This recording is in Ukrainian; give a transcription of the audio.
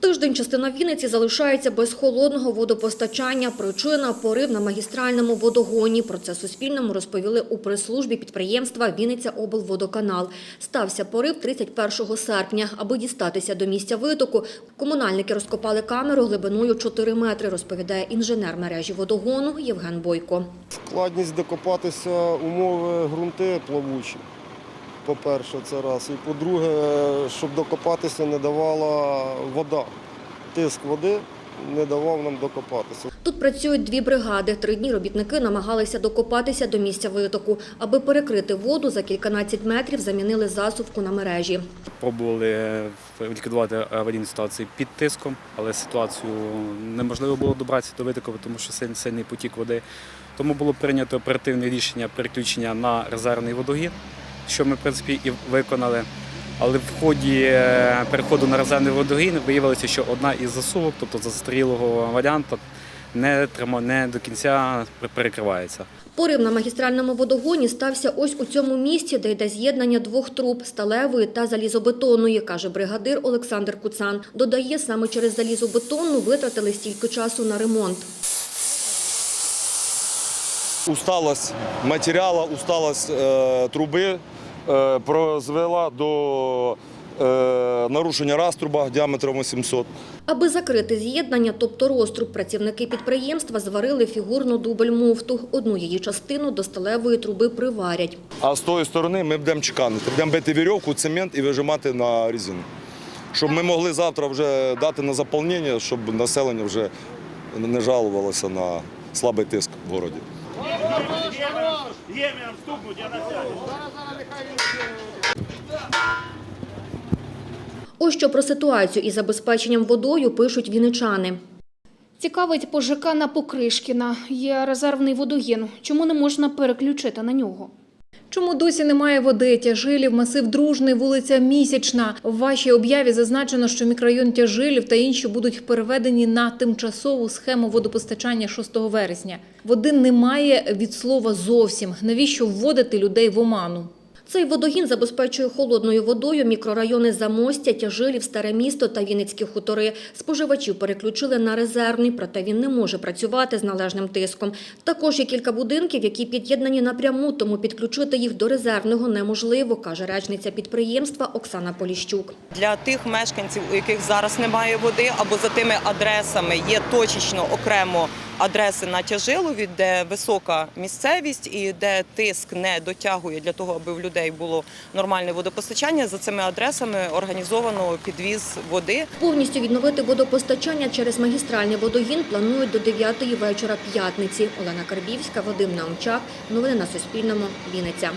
Тиждень частина Вінниці залишається без холодного водопостачання. Причина – порив на магістральному водогоні. Про це Суспільному розповіли у прес-службі підприємства «Вінниця облводоканал». Стався порив 31 серпня. Аби дістатися до місця витоку, комунальники розкопали камеру глибиною 4 метри, розповідає інженер мережі водогону Євген Бойко. Складність докопатися умови ґрунти плавучі. По-перше, це раз. І по-друге, щоб докопатися не давала вода. Тиск води не давав нам докопатися. Тут працюють дві бригади. Три дні робітники намагалися докопатися до місця витоку. Аби перекрити воду, за кільканадцять метрів замінили засувку на мережі. Пробували ліквідувати аварійну ситуацію під тиском, але ситуацію неможливо було добратися до витоку, тому що сильний, сильний потік води. Тому було прийнято оперативне рішення переключення на резервний водогін, що ми в принципі і виконали. Але в ході е, переходу на резервний водогін виявилося, що одна із засувок, тобто застарілого варіанту, не, не до кінця перекривається. Порив на магістральному водогоні стався ось у цьому місці, де йде з'єднання двох труб – сталевої та залізобетонної, каже бригадир Олександр Куцан. Додає, саме через залізобетонну витратили стільки часу на ремонт. Усталость матеріалу, усталость е, труби е, призвела до е, нарушення раструба діаметром 800. Аби закрити з'єднання, тобто розтруб, працівники підприємства зварили фігурну дубль-муфту. Одну її частину до сталевої труби приварять. А з тої сторони ми будемо чеканити. Будемо бити вірьовку, цемент і вижимати на резину. Щоб ми могли завтра вже дати на заповнення, щоб населення вже не жалувалося на слабий тиск в городі. Єм'ям стукнуть, я насяду. Ось що про ситуацію із забезпеченням водою пишуть віничани. Цікавить по ЖК на Покришкіна. Є резервний водогін. Чому не можна переключити на нього? Чому досі немає води? Тяжилів, масив Дружний, вулиця Місячна. В вашій об'яві зазначено, що мікрорайон Тяжилів та інші будуть переведені на тимчасову схему водопостачання 6 вересня. Води немає від слова зовсім. Навіщо вводити людей в оману? Цей водогін забезпечує холодною водою мікрорайони Замостя, Тяжилів, Старе місто та Вінницькі хутори. Споживачів переключили на резервний, проте він не може працювати з належним тиском. Також є кілька будинків, які під'єднані напряму, тому підключити їх до резервного неможливо, каже речниця підприємства Оксана Поліщук. Для тих мешканців, у яких зараз немає води, або за тими адресами є точечно окремо адреси на Тяжилові, де висока місцевість і де тиск не дотягує для того, аби в людей було нормальне водопостачання. За цими адресами організовано підвіз води. Повністю відновити водопостачання через магістральний водогін планують до 9-ї вечора п'ятниці. Олена Карбівська, Вадим Наумчак. Новини на Суспільному. Вінниця.